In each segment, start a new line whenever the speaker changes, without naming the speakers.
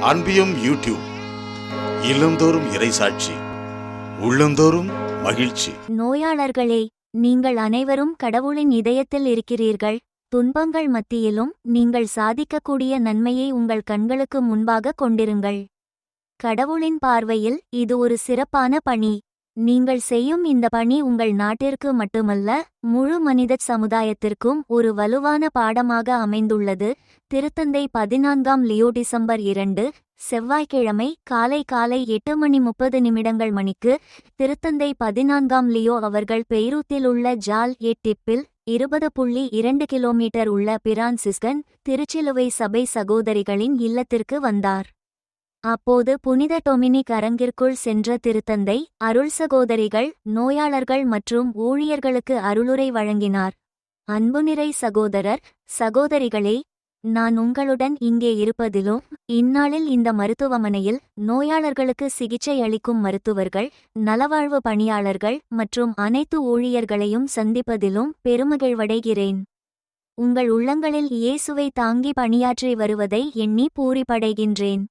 அன்பியும் YouTube இல்லந்தோறும் இறைசாட்சி உள்ளந்தோறும் மகிழ்ச்சி.
நோயாளர்களே நீங்கள் அனைவரும் கடவுளின் இதயத்தில் இருக்கிறீர்கள். துன்பங்கள் மத்தியிலும் நீங்கள் சாதிக்கக்கூடிய நன்மையை உங்கள் கண்களுக்கு முன்பாக கொண்டிருங்கள். கடவுளின் பார்வையில் இது ஒரு சிறப்பான பணி. நீங்கள் செய்யும் இந்த பணி உங்கள் நாட்டிற்கு மட்டுமல்ல முழு மனித சமுதாயத்திற்கும் ஒரு வலுவான பாடமாக அமைந்துள்ளது. திருத்தந்தை பதினான்காம் லியோ டிசம்பர் இரண்டு செவ்வாய்க்கிழமை காலை காலை எட்டு மணி முப்பது நிமிடங்கள் மணிக்கு திருத்தந்தை பதினான்காம் லியோ அவர்கள் பெய்ரூத்தில் உள்ள ஜால் எட்டிப்பில் இருபது புள்ளி இரண்டு கிலோமீட்டர் உள்ள பிரான்சிஸ்கன் திருச்சிலுவை சபை சகோதரிகளின் இல்லத்திற்கு வந்தார். அப்போது புனித டொமினிக் அரங்கிற்குள் சென்ற திருத்தந்தை அருள் சகோதரிகள் நோயாளர்கள் மற்றும் ஊழியர்களுக்கு அருளுரை வழங்கினார். அன்புநிறை சகோதரர் சகோதரிகளே நான் உங்களுடன் இங்கே இருப்பதிலும் இந்நாளில் இந்த மருத்துவமனையில் நோயாளர்களுக்கு சிகிச்சை அளிக்கும் மருத்துவர்கள் நலவாழ்வு பணியாளர்கள் மற்றும் அனைத்து ஊழியர்களையும் சந்திப்பதிலும் பெருமகிழ்வடைகிறேன். உங்கள் உள்ளங்களில் இயேசுவை தாங்கி பணியாற்றி வருவதை எண்ணி பூரிப்படைகின்றேன்.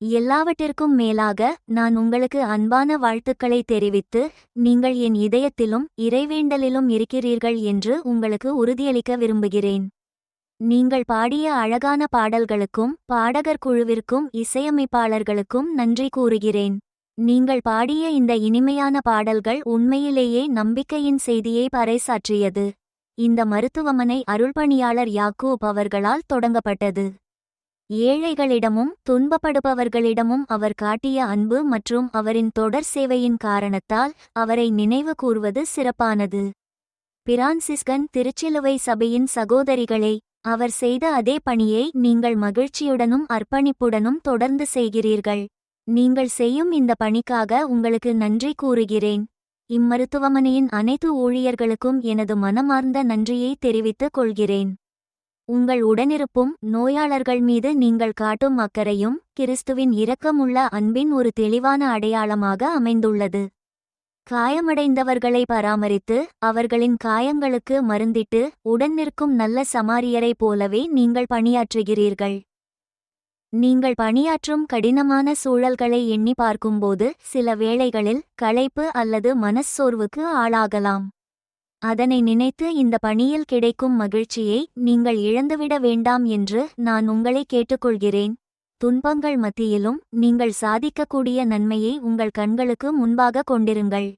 எல்லாவற்றிற்கும் மேலாக நான் உங்களுக்கு அன்பான வாழ்த்துக்களை தெரிவித்து நீங்கள் என் இதயத்திலும் இறைவேண்டலிலும் இருக்கிறீர்கள் என்று உங்களுக்கு உறுதியளிக்க விரும்புகிறேன். நீங்கள் பாடிய அழகான பாடல்களுக்கும் பாடகர் குழுவிற்கும் இசையமைப்பாளர்களுக்கும் நன்றி கூறுகிறேன். நீங்கள் பாடிய இந்த இனிமையான பாடல்கள் உண்மையிலேயே நம்பிக்கையின் செய்தியை பறைசாற்றியது. இந்த மருத்துவமனை அருள்பணியாளர் யாக்கூப் அவர்களால் தொடங்கப்பட்டது. ஏழைகளிடமும் துன்பப்படுபவர்களிடமும் அவர் காட்டிய அன்பு மற்றும் அவரின் தொடர் சேவையின் காரணத்தால் அவரை நினைவு கூர்வது சிறப்பானது. பிரான்சிஸ்கன் திருச்சிலுவை சபையின் சகோதரிகளே அவர் செய்த அதே பணியை நீங்கள் மகிழ்ச்சியுடனும் அர்ப்பணிப்புடனும் தொடர்ந்து செய்கிறீர்கள். நீங்கள் செய்யும் இந்த பணிக்காக உங்களுக்கு நன்றி கூறுகிறேன். இம்மருத்துவமனையின் அனைத்து ஊழியர்களுக்கும் எனது மனமார்ந்த நன்றியை தெரிவித்துக் கொள்கிறேன். உங்கள் உடனிருப்பும் நோயாளர்கள் மீது நீங்கள் காட்டும் அக்கறையும் கிறிஸ்துவின் இரக்கமுள்ள அன்பின் ஒரு தெளிவான அடையாளமாக அமைந்துள்ளது. காயமடைந்தவர்களை பராமரித்து அவர்களின் காயங்களுக்கு மருந்திட்டு உடன் நிற்கும் நல்ல சமாரியரைப் போலவே நீங்கள் பணியாற்றுகிறீர்கள். நீங்கள் பணியாற்றும் கடினமான சூழல்களை எண்ணி பார்க்கும்போது சில வேளைகளில் களைப்பு அல்லது மனச்சோர்வுக்கு ஆளாகலாம். அதனை நினைத்து இந்த பணியில் கிடைக்கும் மகிழ்ச்சியை நீங்கள் இழந்துவிட வேண்டாம் என்று நான் உங்களை கேட்டுக்கொள்கிறேன். துன்பங்கள் மத்தியிலும் நீங்கள் சாதிக்கக்கூடிய நன்மையை உங்கள் கண்களுக்கு முன்பாக கொண்டிருங்கள்.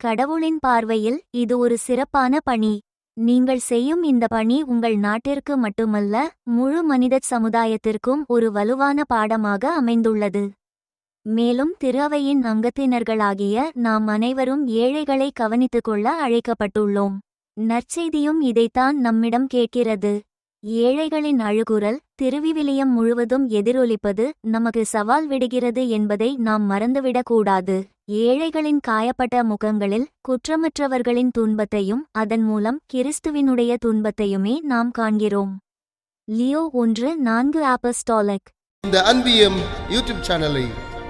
கடவுளின் பார்வையில் இது ஒரு சிறப்பான பணி. நீங்கள் செய்யும் இந்த பணி உங்கள் நாட்டிற்கு மட்டுமல்ல முழு மனித சமுதாயத்திற்கும் ஒரு வலுவான பாடமாக அமைந்துள்ளது. மேலும் திருவையின் அங்கத்தினர்களாகிய நாம் அனைவரும் ஏழைகளை கவனித்துக் கொள்ள அழைக்கப்பட்டுள்ளோம். நற்செய்தியும் இதைத்தான் நம்மிடம் கேட்கிறது. ஏழைகளின் அழுகுரல் திருவிவிலியம் முழுவதும் எதிரொலிப்பது நமக்கு சவால் விடுகிறது என்பதை நாம் மறந்துவிடக்கூடாது. ஏழைகளின் காயப்பட்ட முகங்களில் குற்றமற்றவர்களின் துன்பத்தையும் அதன் மூலம் கிறிஸ்துவினுடைய துன்பத்தையுமே நாம் காண்கிறோம். லியோ ஒன்று நான்கு ஆப்பஸ்டாலக்
இந்த அன்பியம் யூடியூப் சேனலை